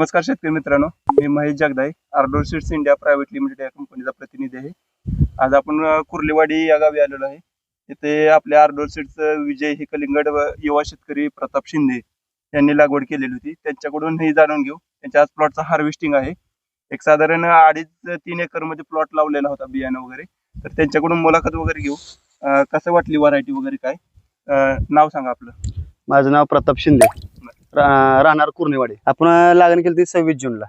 नमस्कार शेतकरी मित्रांनो मी Mahesh Jagdai Ardor seeds India private limited या कंपनीचा प्रतिनिधी आहे. आज आपण कुर्लेवाडी या गावी आलेलो आहे. तिथे आपल्या आर्डोर सीड्स विजय हे कलिंगड व युवा शेतकरी प्रताप शिंदे यांनी लागवड केलेली होती. त्यांच्याकडून हे जाणून घेऊ. त्यांच्या आज प्लॉटचा हार्वेस्टिंग आहे. एक साधारण अडीच तीन एकरमध्ये प्लॉट लावलेला होता बियाणं वगैरे. तर त्यांच्याकडून मुलाखत वगैरे घेऊ. कसं वाटली व्हरायटी वगैरे काय? नाव सांगा आपलं. माझं नाव प्रताप शिंदे. राहणार कुर्नेवाडी आपण लागण केली ती सव्वीस जूनला.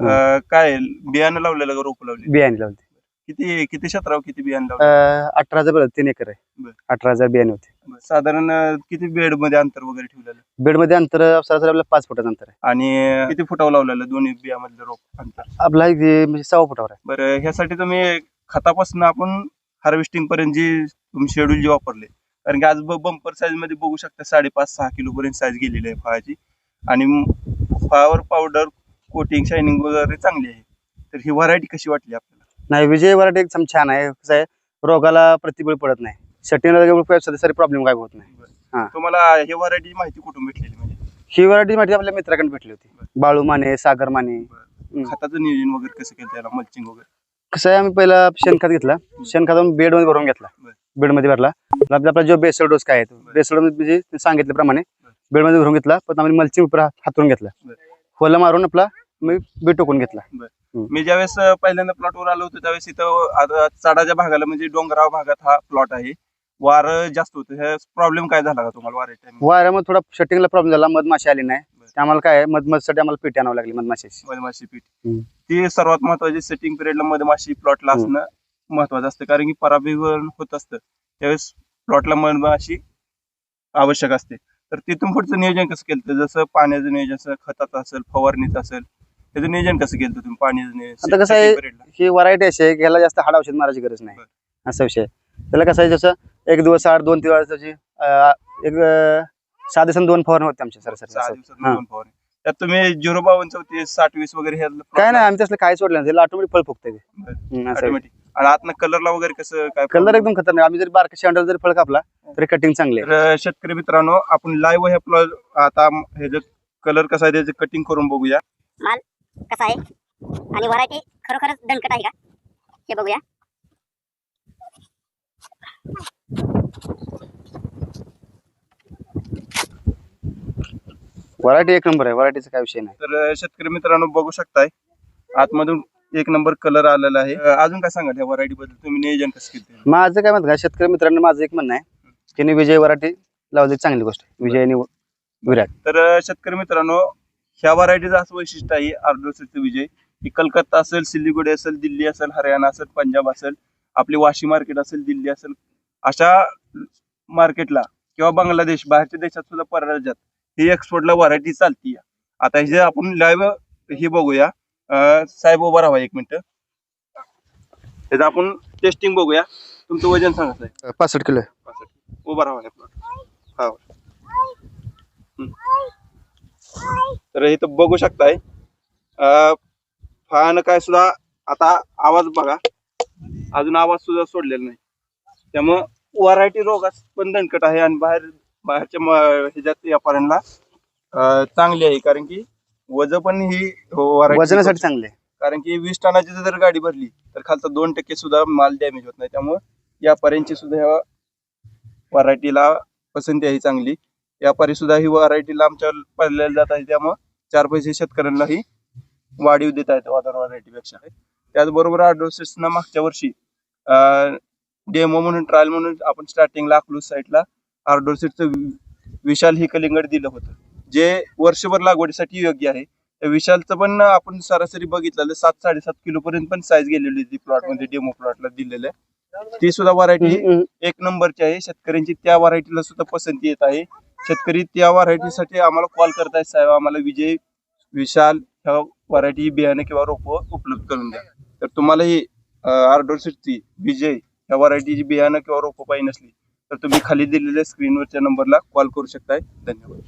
अ, काय बियाणं लावलेलं का रोप लावली? बियाणे लावली. किती किती क्षेत्रावर किती बियाणं लावलं? अठरा हजार तीन एकर आहे. बरं. अठरा हजार बियाणे होते. साधारण अ, किती बेडमध्ये अंतर वगैरे ठेवलेलं? बेडमध्ये अंतर सरासरी आपलं पाच फुटाचं अंतर आहे. आणि अ, किती फुटावर लावलेलं दोन्ही बियामधलं रोप अंतर? आपला इथे म्हणजे सव्वा फुटावर आहे. बरं ह्यासाठी तुम्ही खतापासून आपण हार्वेस्टिंग पर्यंत जी तुम्ही शेड्यूल जे वापरले कारण की आज बंपर साईजमध्ये बघू शकता साडेपाच सहा किलो पर्यंत साईज गेलेली आहे फळाची. आणि फ्लावर पावडर कोटिंग शायनिंग वगैरे चांगली आहे. तर ही व्हरायटी कशी वाटली आपल्याला? नाही विजय वराटे एकदम छान आहे. कसं आहे रोगाला प्रतिबळ पडत नाही. शटीला सरी प्रॉब्लेम काय होत नाही. हा. तुम्हाला ही व्हरायटी माहिती कुठून भेटलेली म्हणजे? ही वराठी माहिती आपल्या मित्राकडे भेटली होती. बाळू माने सागर माने. खताचं नियोजन वगैरे कसं केलं त्याला मल्चिंग वगैरे? कसं आहे आम्ही पहिला शेणखत घेतला. शेणखत बेडमध्ये भरून घेतला. बेडमध्ये भरला. आपला आपला जो बेसल डोस काय बेसल म्हणजे ते सांगितल्याप्रमाणे. बेडमध्ये भरून घेतला पण आम्ही मल्चिंग पेपर हातरून घेतला. खोला मारून आपला मी बेड टोकून घेतला. मी ज्यावेळेस पहिल्यांदा प्लॉटवर आलो होतो त्यावेळेस इथं चढाच्या भागाला म्हणजे डोंगराळ भागात हा प्लॉट आहे. वार जास्त होतं. प्रॉब्लेम काय झाला का तुम्हाला वारे टाइम वाऱ्यामध्ये थोडा शटिंगला प्रॉब्लेम झाला. मधमाशी आली नाही. आम्हाला काय मधमाशीसाठी आम्हाला पेटी आणावं लागली मधमाशीची. मधमाशी पीठ. ती सर्वात महत्वाची सेटिंग पिरियडला मधमाशी प्लॉटला. असणं महत्वाचं असतं कारण की पराभीवरण होत असतं त्यावेळेस प्लॉटला मधमाशी आवश्यक असते तर तिथून पुढचं नियोजन कसं केलं जसं पाण्याचं नियोजन असेल खताचं असेल फवारणीचं असेल त्याचं नियोजन कसं केलं तुम्ही पाण्याचं नियोजन आता कसं आहे? ही व्हरायटी अशी आहे की ह्याला जास्त हाड औषध मारायची गरज नाही. असा विषय. त्याला कसं आहे जसं एक दिवस आठ दोन तीन दिवसाची एक सहा दिवसांनी दोन फवारणी होते आमच्या सहा. दिवसात हा. दोन फवारणी त्यात तुम्ही झिरो बावन्न चौतीस साठ वीस वगैरे हे काय नाही आम्ही तसलं काय सोडलं नाही ऑटोमॅटिक फळ फुगते. ऑटोमॅटिक आणि आतनं कलरला वगैरे कसं काय कलर एकदम खतरनाक. आम्ही जरी बारका शेंडा जरी फळ कापला तरी कटिंग चांगली आहे. तर शेतकरी मित्रांनो आपण लाईव्ह हे प्लॉट आता हे जे कलर कसा आहे त्याचे कटिंग करून बघूया. कसा आहे? आणि व्हरायटी खरोखरच दणकट आहे का? हे बघूया. व्हरायटी एक नंबर आहे. व्हरायटीचा काय विषय नाही. तर शेतकरी मित्रांनो बघू शकताय. आतमधून एक नंबर कलर आलेला आहे. अजून काय सांगाल या व्हरायटी बद्दल? तुम्ही नियोजन कसं केलं माझं काय म्हणत का शेतकरी मित्रांनो माझं एक म्हणणं आहे की नी विजय व्हरायटी लावली चांगली गोष्ट. आहे विजय आणि विराट. तर शेतकरी मित्रांनो ह्या व्हरायटीचं असं वैशिष्ट्य आहे आर्डोसिटचं विजय. की कलकत्ता असेल सिलिगुडी असेल दिल्ली असेल हरियाणा असेल पंजाब असेल आपली वाशी मार्केट असेल दिल्ली असेल अशा मार्केटला किंवा बांगलादेश बाहेरच्या देशात सुद्धा परराज्यात ही एक्सपोर्टला व्हरायटी चालती आता हे जे आपण लाईव्ह हे बघूया साहेब उभा राहा एक मिनिट. त्याचं आपण टेस्टिंग बघूया. तुमचं वजन सांगा साहेब. पासष्ट किलो. उभा राहा हे plot. हा. तर इथं बघू शकताय. फळानं काय सुद्धा आता आवाज बघा. अजून आवाज सुद्धा सोडलेला नाही. त्यामुळं व्हरायटी रोगास पण दणकट आहे आणि बाहेर बाहेरच्या म- ह्याच्यात व्यापाऱ्यांना अं, चांगली आहे. कारण की वजन पण ही variety वजनासाठी चांगले. कारण की वीस टनाची जर गाडी भरली तर खालचा दोन टक्के सुद्धा माल डॅमेज होत नाही. त्यामुळे व्यापाऱ्यांची सुद्धा ह्या व्हरायटीला पसंती आहे चांगली. व्यापारी सुद्धा ही व्हरायटीला आमच्या पडलेल्या जात आहे त्यामुळे चार पैसे शेतकऱ्यांनाही वाढीव देत आहेत अदर व्हरायटीपेक्षा. त्याचबरोबर आर्डोसिसना मागच्या वर्षी डेमो म्हणून ट्रायल म्हणून आपण स्टार्टिंगला अकलूज साईडला आर्डोसिसचं विशाल ही कलिंगड दिलं होतं. जे वर्षभर लागवडीसाठी योग्य आहे. त्या विशालचं पण आपण सरासरी बघितलेलं सात साडेसात किलो पर्यंत पण साईज गेलेली होती प्लॉटमध्ये डेमो प्लॉटला दिलेलं आहे. ती सुद्धा व्हरायटी. एक नंबरची आहे. शेतकऱ्यांची त्या व्हरायटीला सुद्धा पसंती येत आहे. शेतकरी त्या व्हरायटीसाठी आम्हाला कॉल करतायत साहेब. आम्हाला विजय विशाल ह्या व्हरायटी बियाणे किंवा रोप उपलब्ध करून द्या. तर तुम्हाला ही आर्डर सिटची विजय ह्या व्हरायटीची बियाणं किंवा रोपं पाहिजे नसली तर तुम्ही खाली दिलेल्या स्क्रीनवरच्या नंबरला कॉल करू शकताय. धन्यवाद.